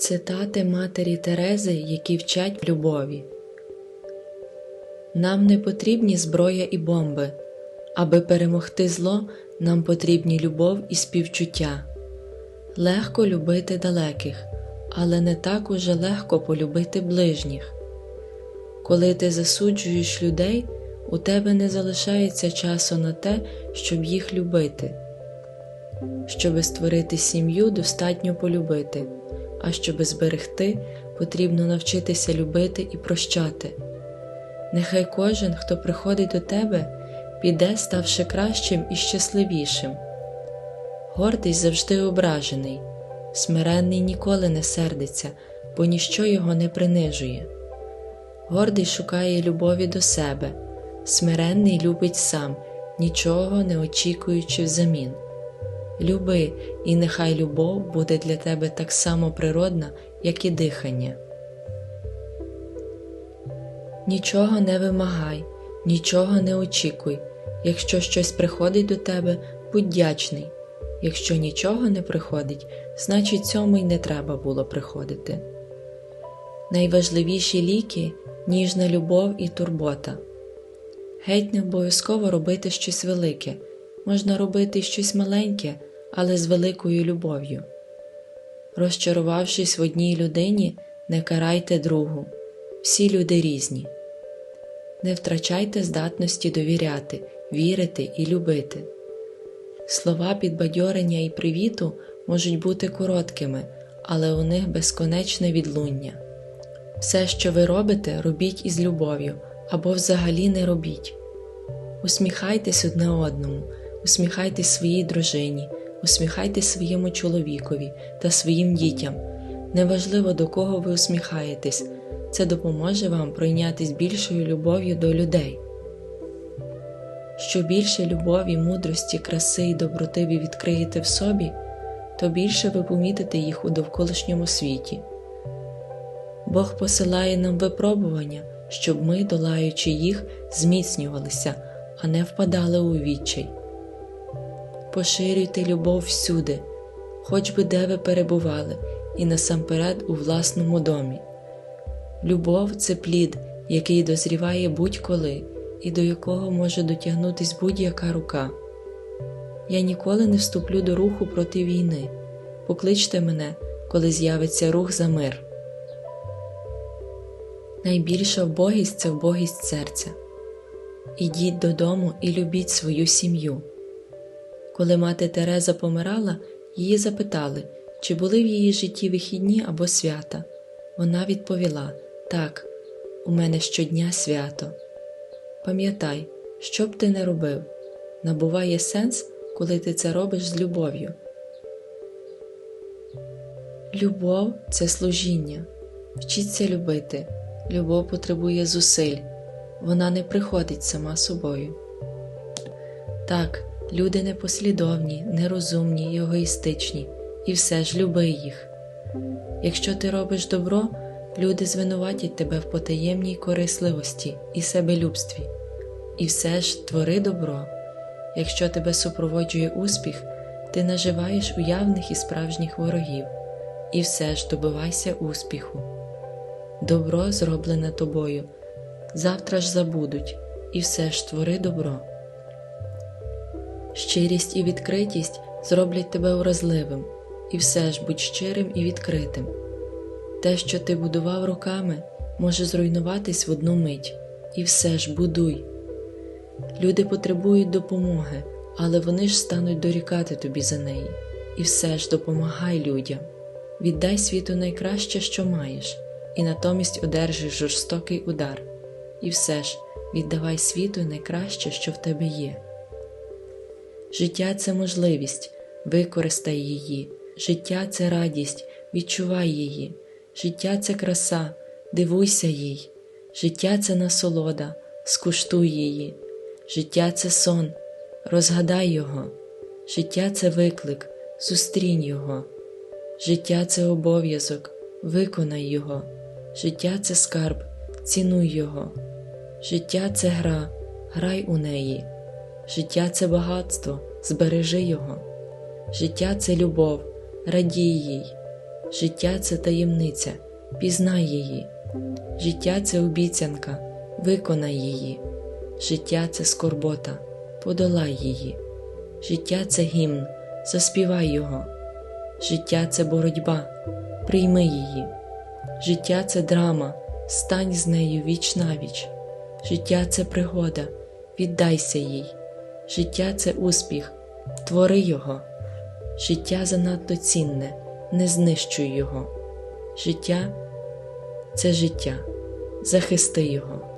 Цитати матері Терези, які вчать любові. Нам не потрібні зброя і бомби. Аби перемогти зло, нам потрібні любов і співчуття. Легко любити далеких, але не так уже легко полюбити ближніх. Коли ти засуджуєш людей, у тебе не залишається часу на те, щоб їх любити. Щоби створити сім'ю, достатньо полюбити, а щоби зберегти, потрібно навчитися любити і прощати. Нехай кожен, хто приходить до тебе, піде, ставши кращим і щасливішим. Гордий завжди ображений, смиренний ніколи не сердиться, бо ніщо його не принижує. Гордий шукає любові до себе, смиренний любить сам, нічого не очікуючи взамін. Люби, і нехай любов буде для тебе так само природна, як і дихання. Нічого не вимагай, нічого не очікуй. Якщо щось приходить до тебе, будь дячний. Якщо нічого не приходить, значить цьому й не треба було приходити. Найважливіші ліки ніжна любов і турбота. Геть не обов'язково робити щось велике, можна робити щось маленьке, але з великою любов'ю. Розчарувавшись в одній людині, не карайте другу. Всі люди різні. Не втрачайте здатності довіряти, вірити і любити. Слова підбадьорення і привіту можуть бути короткими, але у них безконечне відлуння. Все, що ви робите, робіть із любов'ю або взагалі не робіть. Усміхайтесь одне одному, усміхайтесь своїй дружині, усміхайтесь своєму чоловікові та своїм дітям. Неважливо до кого ви усміхаєтесь, це допоможе вам пройнятись більшою любов'ю до людей. Що більше любові, мудрості, краси і доброти ви відкриєте в собі, то більше ви помітите їх у довколишньому світі. Бог посилає нам випробування, щоб ми, долаючи їх, зміцнювалися, а не впадали у відчай. Поширюйте любов всюди, хоч би де ви перебували, і насамперед у власному домі. Любов це плід, який дозріває будь-коли і до якого може дотягнутись будь-яка рука. Я ніколи не вступлю до руху проти війни. Покличте мене, коли з'явиться рух за мир. Найбільша вбогість це вбогість серця. Ідіть додому і любіть свою сім'ю. Коли мати Тереза помирала, її запитали, чи були в її житті вихідні або свята. Вона відповіла так, у мене щодня свято. Пам'ятай, що б ти не робив, набуває сенс, коли ти це робиш з любов'ю. Любов це служіння. Вчіться любити. Любов потребує зусиль, вона не приходить сама собою. Так, люди непослідовні, нерозумні й егоїстичні, і все ж люби їх. Якщо ти робиш добро, люди звинуватять тебе в потаємній корисливості і себелюбстві, і все ж твори добро. Якщо тебе супроводжує успіх, ти наживаєш уявних і справжніх ворогів, і все ж добивайся успіху. Добро зроблене тобою, завтра ж забудуть, і все ж твори добро. Щирість і відкритість зроблять тебе уразливим, і все ж будь щирим і відкритим. Те, що ти будував руками, може зруйнуватись в одну мить, і все ж будуй. Люди потребують допомоги, але вони ж стануть дорікати тобі за неї, і все ж допомагай людям. Віддай світу найкраще, що маєш, і натомість одержиш жорстокий удар, і все ж віддавай світу найкраще, що в тебе є. Життя це можливість, використай її, життя це радість, відчувай її, життя це краса, дивуйся їй, життя це насолода, скуштуй її, життя це сон, розгадай його, життя це виклик, зустрінь його, життя це обов'язок, виконай його, життя це скарб, цінуй його, життя це гра, грай у неї. Життя це багатство, збережи його, життя це любов, радій їй, Життя це таємниця, пізнай її. Життя це обіцянка, виконай її. Життя це скорбота, подолай її. Життя це гімн, заспівай його. Життя це боротьба, прийми її. Життя це драма, стань з нею віч навіч. Життя це пригода, віддайся їй. Життя це успіх, твори його. Життя занадто цінне, не знищуй його. Життя це життя, захисти його.